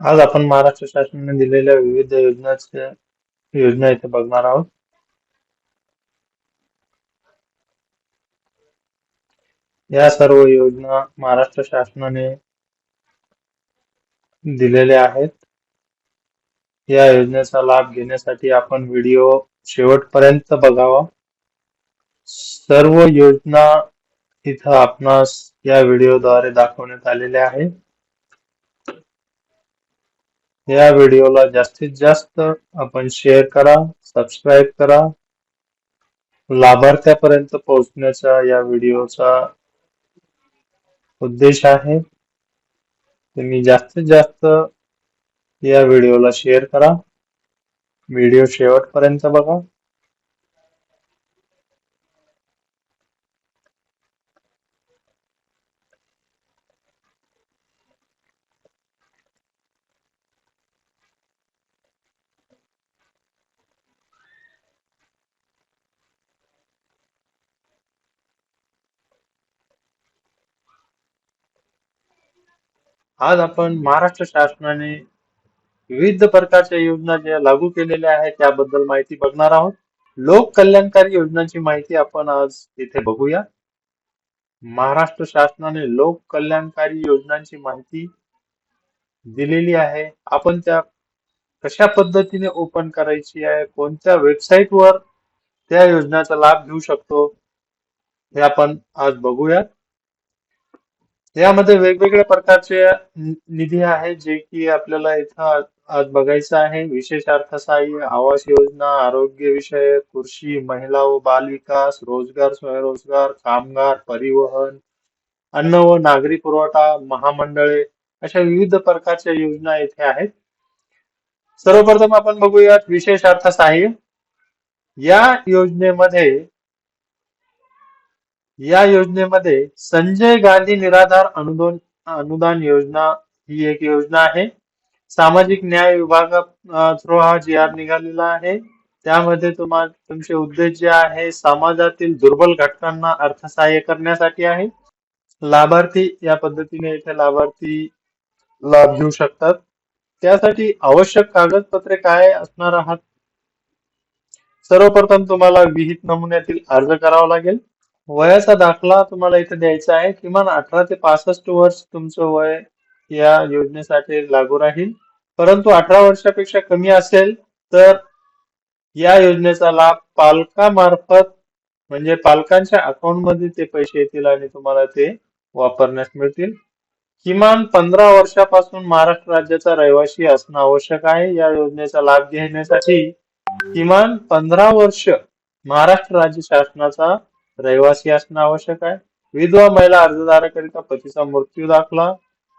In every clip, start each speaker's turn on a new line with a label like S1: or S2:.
S1: आज आपण महाराष्ट्र शासनाने दिलेल्या विविध योजनाच्या योजना इथे बघणार आहोत. या सर्व योजना महाराष्ट्र शासनाने दिलेल्या आहेत. या योजनेचा लाभ घेण्यासाठी आपण व्हिडिओ शेवटपर्यंत बघावा. सर्व योजना इथं आपणास या व्हिडिओद्वारे दाखवण्यात आलेल्या आहेत. या व्हिडिओला जास्तीत जास्त आपण शेअर करा सबस्क्राईब करा. लाभार्थ्यापर्यंत पोहोचण्याचा या व्हिडिओचा उद्देश आहे. तुम्ही जास्तीत जास्त या व्हिडिओला शेअर करा. व्हिडिओ शेवटपर्यंत बघा. आज आपण महाराष्ट्र शासनाने विविध प्रकारच्या योजना ज्या लागू केलेल्या आहेत त्याबद्दल माहिती बघणार आहोत. लोक कल्याणकारी योजनांची माहिती आपण आज इथे बघूया. महाराष्ट्र शासनाने लोक कल्याणकारी योजनांची माहिती दिलेली आहे. आपण त्या कशा पद्धतीने ओपन करायची आहे कोणत्या वेबसाईट वर त्या योजनाचा लाभ घेऊ शकतो हे आपण आज बघूयात. यामध्ये वेगवेगळ्या प्रकारचे निधी आहे जे की आपल्याला इथं आज आज बघायचं आहे. विशेष अर्थसहाय्य आवास योजना आरोग्य विषयक कृषी महिला व बाल विकास रोजगार स्वयंरोजगार कामगार परिवहन अन्न व नागरी पुरवठा महामंडळे अशा विविध प्रकारच्या योजना इथे आहेत. सर्वप्रथम आपण बघूयात विशेष अर्थसहाय्य या योजनेमध्ये या योजनेमध्ये संजय गांधी निराधार अनुदान अनुदान योजना ही एक योजना आहे. सामाजिक न्याय विभाग थ्रू हा जी आर निघालेला आहे. त्यामध्ये तुम्हाला तुमचे उद्देश जे आहे समाजातील दुर्बल घटकांना अर्थसहाय्य करण्यासाठी आहे. लाभार्थी या पद्धतीने इथे लाभार्थी लाभ घेऊ शकतात. त्यासाठी आवश्यक कागदपत्रे काय असणार आहात? सर्वप्रथम तुम्हाला विहित नमुन्यातील अर्ज करावा लागेल. वयाचा दाखला तुम्हाला इथे द्यायचा आहे. किमान अठरा ते पासष्ट वर्ष तुमचं वय या योजनेसाठी लागू राहील. परंतु अठरा वर्षापेक्षा कमी असेल तर या योजनेचा लाभ पालकामार्फत म्हणजे पालकांच्या अकाउंटमध्ये ते पैसे येतील आणि तुम्हाला ते वापरण्यास मिळतील. किमान पंधरा वर्षापासून महाराष्ट्र राज्याचा रहिवासी असणं आवश्यक आहे. या योजनेचा लाभ घेण्यासाठी किमान पंधरा वर्ष महाराष्ट्र राज्य शासनाचा रहिवासी असणं आवश्यक आहे. विधवा महिला अर्जदाराकरिता पतीचा मृत्यू दाखला.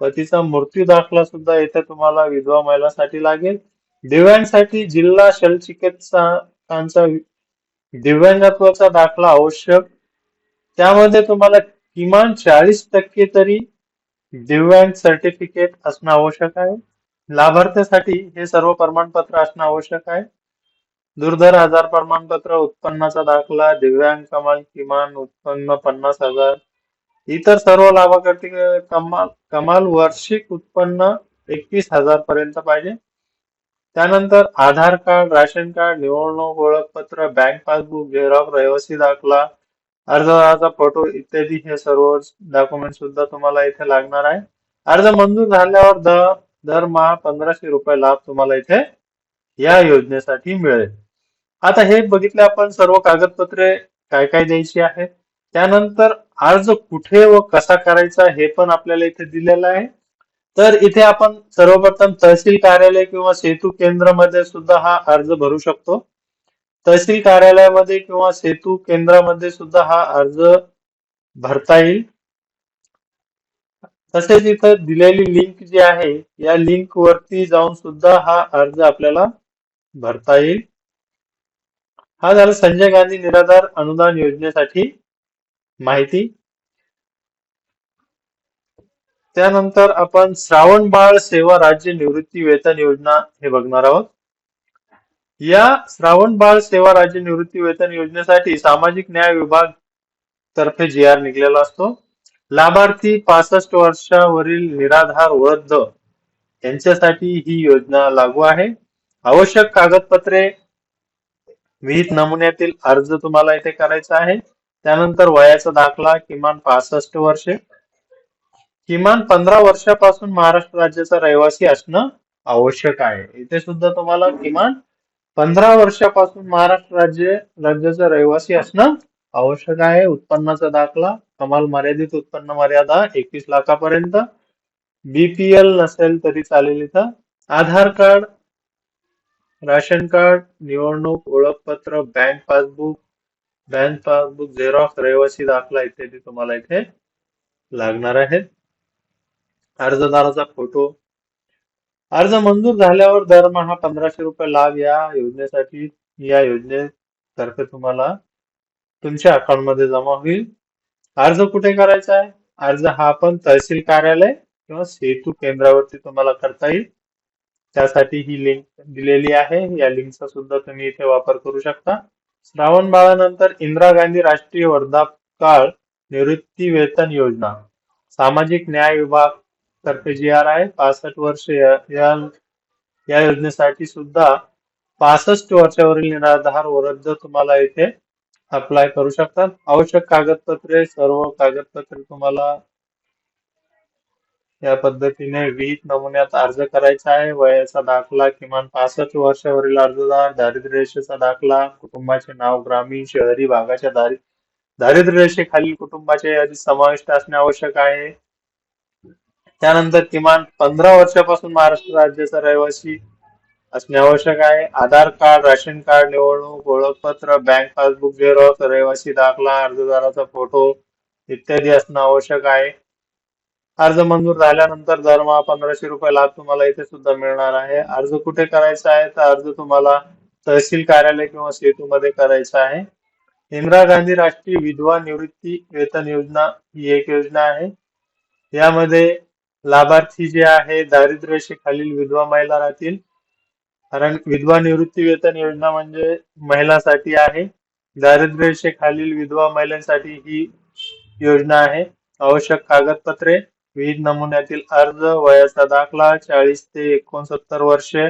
S1: पतीचा मृत्यू दाखला सुद्धा इथे तुम्हाला विधवा महिलासाठी लागेल. दिव्यांसाठी जिल्हा शल्यचिकित्सकांचा दिव्यांगत्वाचा दाखला आवश्यक. त्यामध्ये तुम्हाला किमान चाळीस टक्के तरी दिव्यांग सर्टिफिकेट असणं आवश्यक आहे. लाभार्थ्यासाठी हे सर्व प्रमाणपत्र असणं आवश्यक आहे. दुर्धर आजार प्रमाणपत्र उत्पन्नाचा दाखला दिव्यांग कमाल किमान उत्पन्न पन्नास हजार. इतर सर्व लाभार्थी कमाल कमाल वार्षिक उत्पन्न एकवीस हजार पर्यंत पाहिजे. त्यानंतर आधार कार्ड राशन कार्ड निवडणूक ओळखपत्र बँक पासबुक झेरॉक्स रहिवासी दाखला अर्जदाराचा फोटो इत्यादी हे सर्व डॉक्युमेंट सुद्धा तुम्हाला इथे लागणार आहे. अर्ज मंजूर झाल्यावर दर दरमहा पंधराशे रुपये लाभ तुम्हाला इथे या योजनेसाठी मिळेल. आता हे बघितले आपण सर्व कागदपत्रे काय काय द्यायची आहेत. त्यानंतर अर्ज कुठे व कसा करायचा हे पण आपल्याला इथे दिलेलं आहे. तर इथे आपण सर्वप्रथम तहसील कार्यालय किंवा सेतू केंद्रामध्ये सुद्धा हा अर्ज भरू शकतो. तहसील कार्यालयामध्ये किंवा सेतू केंद्रामध्ये सुद्धा हा अर्ज भरता येईल. तसेच इथं दिलेली लिंक जी आहे या लिंक वरती जाऊन सुद्धा हा अर्ज आपल्याला भरता येईल. हा झाला संजय गांधी निराधार अनुदान योजनेसाठी माहिती. त्यानंतर आपण श्रावण बाळ सेवा राज्य निवृत्ती वेतन योजना हे बघणार आहोत. या श्रावण बाळ सेवा राज्य निवृत्ती वेतन योजनेसाठी सामाजिक न्याय विभाग तर्फे जी आर निघलेला असतो. लाभार्थी पासष्ट वर्षावरील निराधार वृद्ध यांच्यासाठी ही योजना लागू आहे. आवश्यक कागदपत्रे विहित नमुन्यातील अर्ज तुम्हाला इथे करायचा आहे. त्यानंतर वयाचा दाखला किमान पासष्ट वर्षे. किमान पंधरा वर्षापासून महाराष्ट्र राज्याचा रहिवासी असणं आवश्यक आहे. इथे सुद्धा तुम्हाला किमान पंधरा वर्षापासून महाराष्ट्र राज्य राज्याचा रहिवासी असणं आवश्यक आहे. उत्पन्नाचा दाखला कमाल मर्यादित उत्पन्न मर्यादा एकवीस लाखापर्यंत. बीपीएल नसेल तरी चालेल इथं. आधार कार्ड राशन कार्ड निवडणूक ओळखपत्र bank passbook bank passbook xerox रहिवासी दाखला इत्यादी तुम्हाला इथे लागणार आहेत. अर्जदाराचा फोटो. अर्ज मंजूर झाल्यावर दरमहा पंधराशे रुपये लाभ या योजनेसाठी या योजनेतर्फे तुम्हाला तुमच्या अकाउंटमध्ये जमा होईल. अर्ज कुठे करायचा आहे? अर्ज हा आपण तहसील कार्यालय किंवा सेतू केंद्रावरती तुम्हाला करता येईल. त्यासाठी ही लिंक दिलेली आहे. या लिंकचा सुद्धा तुम्ही इथे वापर करू शकता. श्रावण बाळानंतर इंदिरा गांधी राष्ट्रीय वर्धापकाळ निवृत्ती वेतन योजना. सामाजिक न्याय विभाग तर्फे जी आर आहे पासष्ट वर्ष या या योजनेसाठी सुद्धा पासष्ट वर्षावरील निराधार वृद्ध तुम्हाला इथे अप्लाय करू शकतात. आवश्यक कागदपत्रे सर्व कागदपत्रे तुम्हाला या पद्धतीने विहित नमुन्यात अर्ज करायचा आहे. वयाचा दाखला किमान पासष्ट वर्षावरील अर्जदार दारिद्र्य रेषेचा दाखला कुटुंबाचे नाव ग्रामीण शहरी भागाच्या दारि दारिद्र्य रेषेखालील कुटुंबाच्या यादीत समाविष्ट असणे आवश्यक आहे. त्यानंतर किमान पंधरा वर्षापासून महाराष्ट्र राज्याचा रहिवासी असणे आवश्यक आहे. आधार कार्ड राशन कार्ड निवडणूक ओळखपत्र बँक पासबुक झेरॉक्स रहिवासी दाखला अर्जदाराचा फोटो इत्यादी असणं आवश्यक आहे. अर्ज मंजूर झाल्यानंतर दरमहा पंधराशे रुपये लाभ तुम्हाला इथे सुद्धा मिळणार आहे. अर्ज कुठे करायचा आहे? तर अर्ज तुम्हाला तहसील कार्यालय किंवा सेतू मध्ये करायचा आहे. इंदिरा गांधी राष्ट्रीय विधवा निवृत्ती वेतन योजना ही एक योजना आहे. यामध्ये लाभार्थी जे आहे दारिद्र्यशी रेषेखालील विधवा महिला राहतील. कारण विधवा निवृत्ती वेतन योजना म्हणजे महिलांसाठी आहे. दारिद्र्य रेषेखालील विधवा महिलांसाठी ही योजना आहे. आवश्यक कागदपत्रे विविध नमुन्यातील अर्ज वयाचा दाखला चाळीस ते एकोणसत्तर वर्षे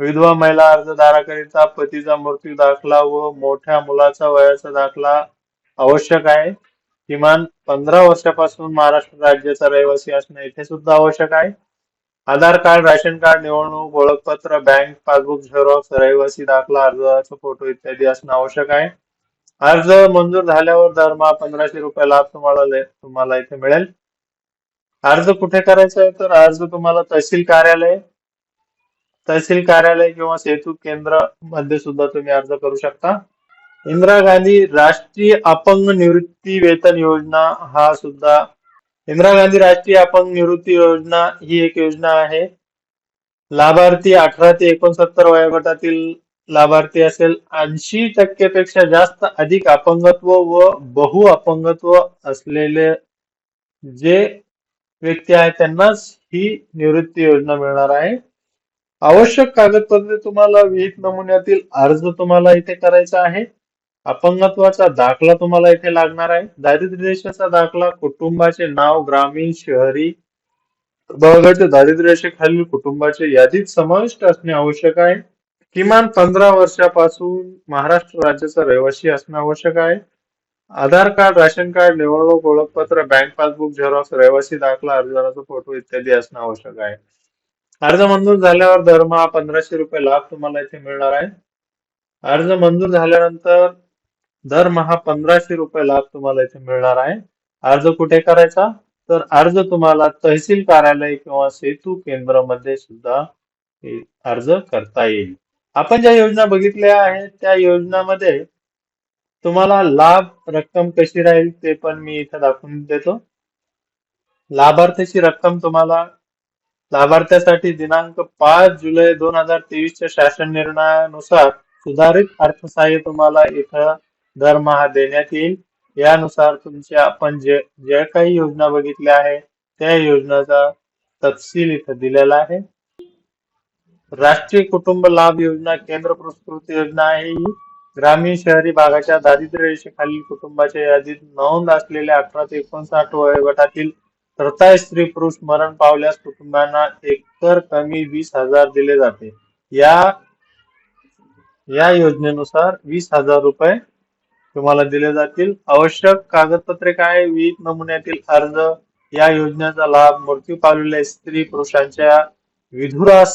S1: विधवा महिला अर्जदाराकरिता पतीचा मृत्यू दाखला व मोठ्या मुलाचा वयाचा दाखला आवश्यक आहे. किमान पंधरा वर्षापासून महाराष्ट्र राज्याचा रहिवासी असणे इथे सुद्धा आवश्यक आहे. आधार कार्ड राशन कार्ड निवडणूक ओळखपत्र बँक पासबुक झेरॉक्स रहिवासी दाखला अर्जाचा फोटो इत्यादी असणं आवश्यक आहे. अर्ज मंजूर झाल्यावर दरमहा पंधराशे रुपये लाभ तुम्हाला तुम्हाला इथे मिळेल. अर्ज कुठे करायचा आहे? तर अर्ज तुम्हाला तहसील कार्यालय तहसील कार्यालय किंवा सेतू केंद्रमध्ये सुद्धा तुम्ही अर्ज करू शकता. इंदिरा गांधी राष्ट्रीय अपंग निवृत्ती वेतन योजना हा सुद्धा इंदिरा गांधी राष्ट्रीय अपंग निवृत्ती योजना ही एक योजना आहे. लाभार्थी अठरा ते एकोणसत्तर वयोगटातील लाभार्थी असेल ऐंशी टक्केपेक्षा जास्त अधिक अपंगत्व व बहु अपंगत्व असलेले जे व्यक्ती आहे त्यांनाच ही निवृत्ती योजना मिळणार आहे. आवश्यक कागदपत्रे तुम्हाला विहित नमुन्यातील अर्ज तुम्हाला इथे करायचा आहे. अपंगत्वाचा दाखला तुम्हाला इथे लागणार आहे. दारिद्र्य रेषेचा दाखला कुटुंबाचे नाव ग्रामीण शहरी दारिद्र्य रेषेखालील कुटुंबाच्या यादीत समाविष्ट असणे आवश्यक आहे. किमान पंधरा वर्षापासून महाराष्ट्र राज्याचा रहिवासी असणे आवश्यक आहे. आधार कार्ड राशन कार्ड निवडणूक ओळखपत्र बँक पासबुक झेरॉक्स रहिवासी दाखला अर्जदाराचा फोटो इत्यादी असणं आवश्यक आहे. अर्ज मंजूर झाल्यावर दरमहा पंधराशे रुपये लाभ तुम्हाला इथे मिळणार आहे. अर्ज मंजूर झाल्यानंतर दरमहा पंधराशे रुपये लाभ तुम्हाला इथे मिळणार आहे. अर्ज कुठे करायचा? तर अर्ज तुम्हाला तहसील कार्यालय किंवा सेतू केंद्रामध्ये सुद्धा अर्ज करता येईल. आपण ज्या योजना बघितल्या आहेत त्या योजनामध्ये तुम्हाला लाभ रक्कम कशी राहील ते पण मी इथे दाखवून देतो. लाभार्थीची रक्कम तुम्हाला लाभार्थ्यासाठी दिनांक पाच जुलै दोन हजार तेवीसच्या शासन निर्णयानुसार सुधारित अर्थसहाय्य तुम्हाला इथं दरमहा देण्यात येईल. यानुसार तुमच्या आपण जे ज्या काही योजना बघितल्या आहे त्या योजनाचा तपशील इथं दिलेला आहे. राष्ट्रीय कुटुंब लाभ योजना केंद्र पुरस्कृत योजना आहे ही. ग्रामीण शहरी भागाच्या दारिद्र्य रेषेखालील कुटुंबाच्या यादीत नोंद असलेल्या अठरा ते एकोणसाठ वयोगटातील प्रताय स्त्री पुरुष मरण पावल्यास कुटुंबांना एकतर कमी वीस हजार दिले जाते. या या योजनेनुसार वीस हजार रुपये तुम्हाला दिले जातील. आवश्यक कागदपत्रे काय? विहित नमुन्यातील अर्ज. या योजनेचा लाभ मृत्यू पावलेल्या स्त्री पुरुषांच्या विधुरास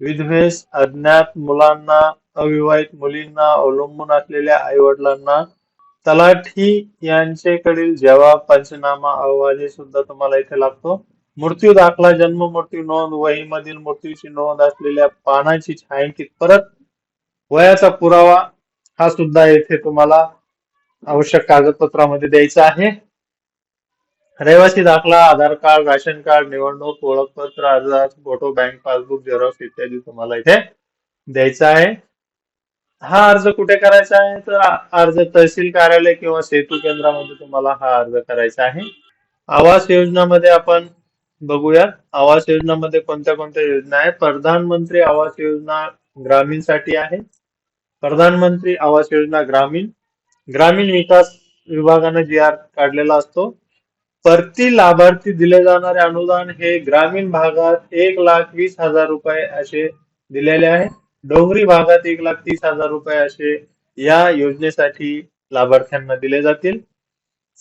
S1: विधवेस अज्ञात मुलांना अविवाहित मुलींना अवलंबून असलेल्या आई वडिलांना तलाठी यांच्याकडील जबाब पंचनामा अहवाल हे सुद्धा तुम्हाला इथे लागतो. मृत्यू दाखला जन्म मृत्यू नोंद वहीमधील मृत्यूची नोंद असलेल्या पानाची छायांकित परत वयाचा पुरावा हा सुद्धा येथे तुम्हाला आवश्यक कागदपत्रामध्ये द्यायचा आहे. रहिवासी दाखला आधार कार्ड राशन कार्ड निवडणूक ओळखपत्र अर्ज फोटो बँक पासबुक झेरॉक्स इत्यादी तुम्हाला इथे द्यायचा आहे. हा अर्ज कुठे करायचा आहे? तर अर्ज तहसील कार्यालय किंवा सेतू केंद्रामध्ये तुम्हाला हा अर्ज करायचा आहे. आवास योजनामध्ये आपण बघूयात. आवास योजनामध्ये कोणत्या कोणत्या योजना आहेत? प्रधानमंत्री आवास योजना ग्रामीणसाठी आहे. प्रधानमंत्री आवास योजना ग्रामीण. ग्रामीण विकास विभागाने जी आर काढलेला असतो. प्रति लाभार्थी दिले जाणारे अनुदान हे ग्रामीण भागात एक लाख वीस हजार रुपये असे दिलेले आहे. डोंगरी भागात एक लाख तीस हजार रुपये असे या योजनेसाठी लाभार्थ्यांना दिले जातील.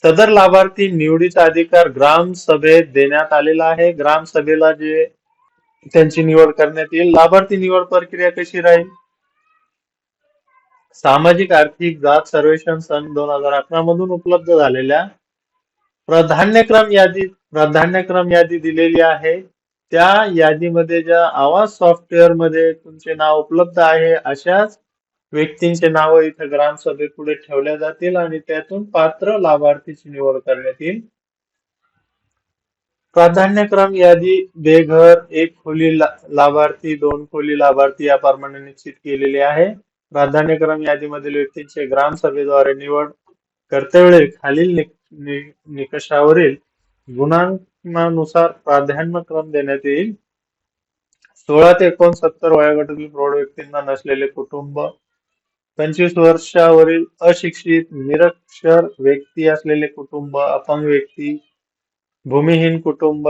S1: सदर लाभार्थी निवडीचा अधिकार ग्राम सभेत देण्यात आलेला आहे. ग्राम सभेला जे त्यांची निवड करण्यात येईल. लाभार्थी निवड प्रक्रिया कशी राहील? सामाजिक आर्थिक जात सर्वेक्षण सन दोन हजार अकरा मधून उपलब्ध झालेल्या प्राधान्यक्रम यादी प्राधान्यक्रम यादी दिलेली आहे. त्या यादीमध्ये ज्या आवाज सॉफ्टवेअरमध्ये तुमचे नाव उपलब्ध आहे अशाच व्यक्तींचे नाव इथे ग्रामसभेपुढे ठेवल्या जातील आणि त्यातून पात्र लाभार्थीची निवड करण्यात येईल. प्राधान्यक्रम यादी बेघर एक खोली लाभार्थी दोन खोली लाभार्थी या प्रमाणे निश्चित केलेली आहे. प्राधान्यक्रम यादीमधील व्यक्तींचे ग्रामसभेद्वारे निवड करतेवेळी खालील निकषावरील गुणांकनानुसार प्राधान्यक्रम देण्यात येईल. सोळा ते एकोणसत्तर वयोगटातील प्रौढ व्यक्तींना नसलेले कुटुंब पंचवीस वर्षावरील अशिक्षित निरक्षर व्यक्ती असलेले कुटुंब अपंग व्यक्ती भूमिहीन कुटुंब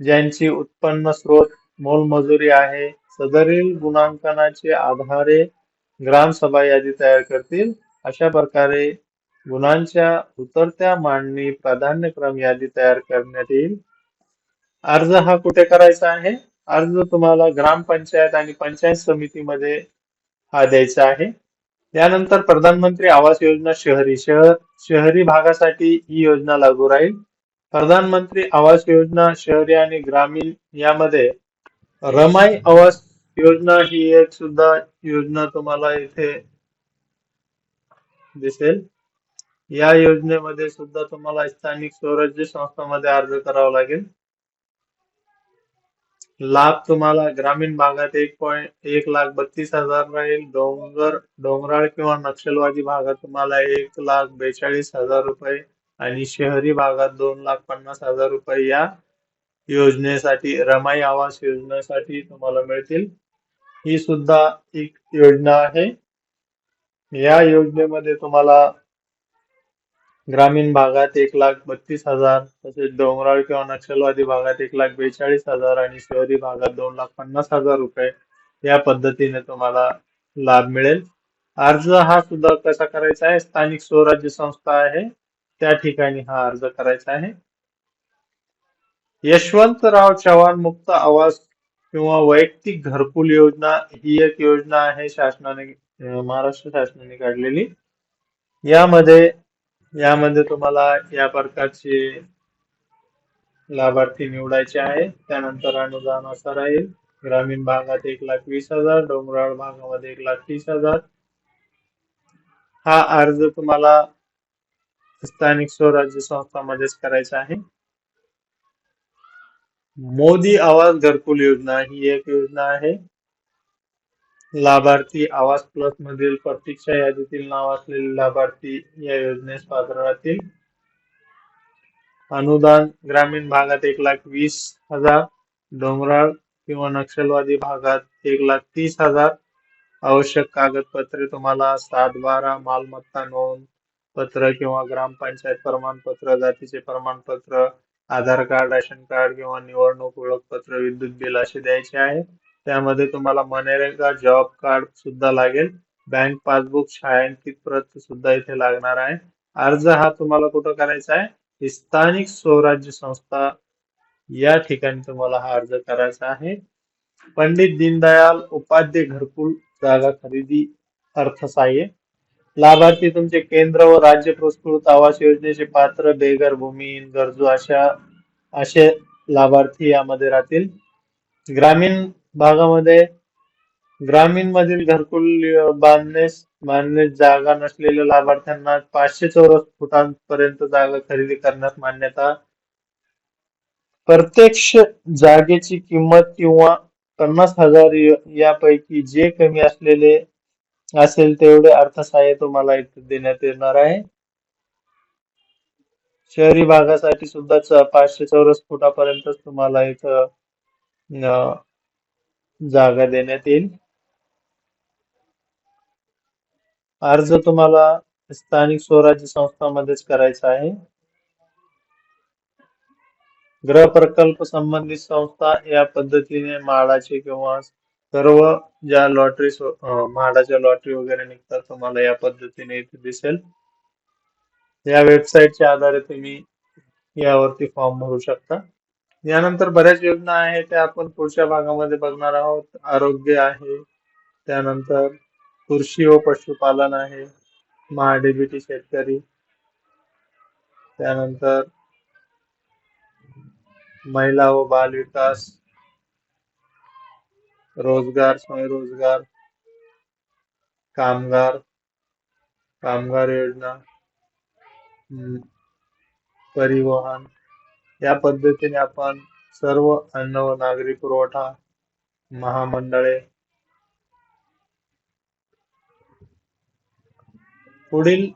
S1: ज्यांची उत्पन्न स्रोत मोलमजुरी आहे सदरील गुणांकनाचे आधारे ग्रामसभा यादी तयार करतील. अशा प्रकारे गुणांच्या उतरत्या मांडणी प्राधान्यक्रम यादी तयार करण्यात येईल. अर्ज हा कुठे करायचा आहे? अर्ज तुम्हाला ग्रामपंचायत आणि पंचायत समितीमध्ये हा द्यायचा आहे. त्यानंतर प्रधानमंत्री आवास योजना शहरी शहर शहरी भागासाठी ही योजना लागू राहील. प्रधानमंत्री आवास योजना शहरी आणि ग्रामीण यामध्ये रमाई आवास योजना ही एक सुद्धा योजना तुम्हाला इथे दिसेल. या योजनेमध्ये सुद्धा तुम्हाला स्थानिक स्वराज्य संस्थांमध्ये अर्ज करावा लागेल. लाभ तुम्हाला ग्रामीण भागात एक पॉईंट एक लाख बत्तीस हजार राहील. डोंगर डोंगराळ किंवा नक्षलवादी भागात तुम्हाला एक लाख बेचाळीस हजार रुपये आणि शहरी भागात दोन लाख पन्नास हजार रुपये या योजनेसाठी रमाई आवास योजनेसाठी तुम्हाला मिळतील. ही सुद्धा एक योजना आहे. या योजनेमध्ये तुम्हाला ग्रामीण भागात एक लाख बत्तीस हजार तसेच डोंगराळ किंवा नक्षलवादी भागात एक लाख बेचाळीस हजार आणि शहरी भागात दोन लाख पन्नास हजार रुपये या पद्धतीने तुम्हाला लाभ मिळेल. अर्ज हा सुद्धा कसा करायचा आहे? स्थानिक स्वराज्य संस्था आहे. त्या ठिकाणी हा अर्ज करायचा आहे. यशवंतराव चव्हाण मुक्त आवास किंवा वैयक्तिक घरकुल योजना ही एक योजना आहे शासनाने महाराष्ट्र शासनाने काढलेली. यामध्ये यामध्ये तुम्हाला या प्रकारचे लाभार्थी निवडायचे आहे. त्यानंतर अनुदान असं राहील. ग्रामीण भागात एक लाख वीस हजार डोंगराळ भागामध्ये एक लाख तीस हजार. हा अर्ज तुम्हाला स्थानिक स्वराज्य संस्थांमध्येच करायचा आहे. मोदी आवास घरकुल योजना ही एक योजना आहे. लाभार्थी आवास प्लस मधील प्रतीक्षा यादीतील नाव असलेले लाभार्थी या योजनेस पात्र राहतील. अनुदान ग्रामीण भागात एक लाख वीस हजार डोंगराळ किंवा नक्षलवादी भागात एक लाख तीस हजार. आवश्यक कागदपत्रे तुम्हाला सात बारा मालमत्ता नोंद पत्र किंवा ग्रामपंचायत प्रमाणपत्र जातीचे प्रमाणपत्र आधार कार्ड रेशन कार्ड किंवा निवडणूक ओळखपत्र विद्युत बिल असे द्यायचे आहे. त्यामध्ये तुम्हाला मनरेगा जॉब कार्ड सुद्धा लागेल. बँक पासबुक छायांकित प्रत सुद्धा इथे लागणार आहे. अर्ज हा तुम्हाला कुठं करायचा आहे? स्थानिक स्वराज्य संस्था या ठिकाणी तुम्हाला हा अर्ज करायचा आहे. पंडित दीनदयाल उपाध्य घरकुल जागा खरेदी अर्थसहाय्य. लाभार्थी तुमचे केंद्र व राज्य पुरस्कृत आवास योजनेचे पात्र बेघर भूमिहीन गरजू अशा असे लाभार्थी यामध्ये राहतील. ग्रामीण भागामध्ये ग्रामीण मधील घरकुल बांधण्यास बांधण्यास जागा नसलेल्या लाभार्थ्यांना पाचशे चौरस फुटांपर्यंत जागा खरेदी करण्यास मान्यता. प्रत्यक्ष जागेची किंमत किंवा पन्नास हजार यापैकी जे कमी असलेले असेल तेवढे अर्थसहाय्य तुम्हाला इथे देण्यात येणार आहे. शहरी भागासाठी सुद्धा पाचशे चौरस फुटापर्यंतच तुम्हाला इथं जागा देण्यात येईल. अर्ज तुम्हाला स्थानिक स्वराज्य संस्थांमध्येच करायचा आहे. ग्रह प्रकल्प संबंधित संस्था या पद्धतीने म्हाडाचे किंवा सर्व ज्या लॉटरी म्हाडाच्या लॉटरी वगैरे निघतात तुम्हाला या पद्धतीने इथे दिसेल. या वेबसाईटच्या आधारे तुम्ही यावरती फॉर्म भरू शकता. यानंतर बऱ्याच योजना आहेत त्या आपण पुढच्या भागामध्ये बघणार आहोत. आरोग्य आहे त्यानंतर कृषी व पशुपालन आहे महाडीबीटी शेतकरी त्यानंतर महिला व बाल विकास रोजगार स्वयंरोजगार कामगार कामगार योजना परिवहन या पद्धतीने आपण सर्व अन्न व नागरी पुरवठा महामंडळे पुढील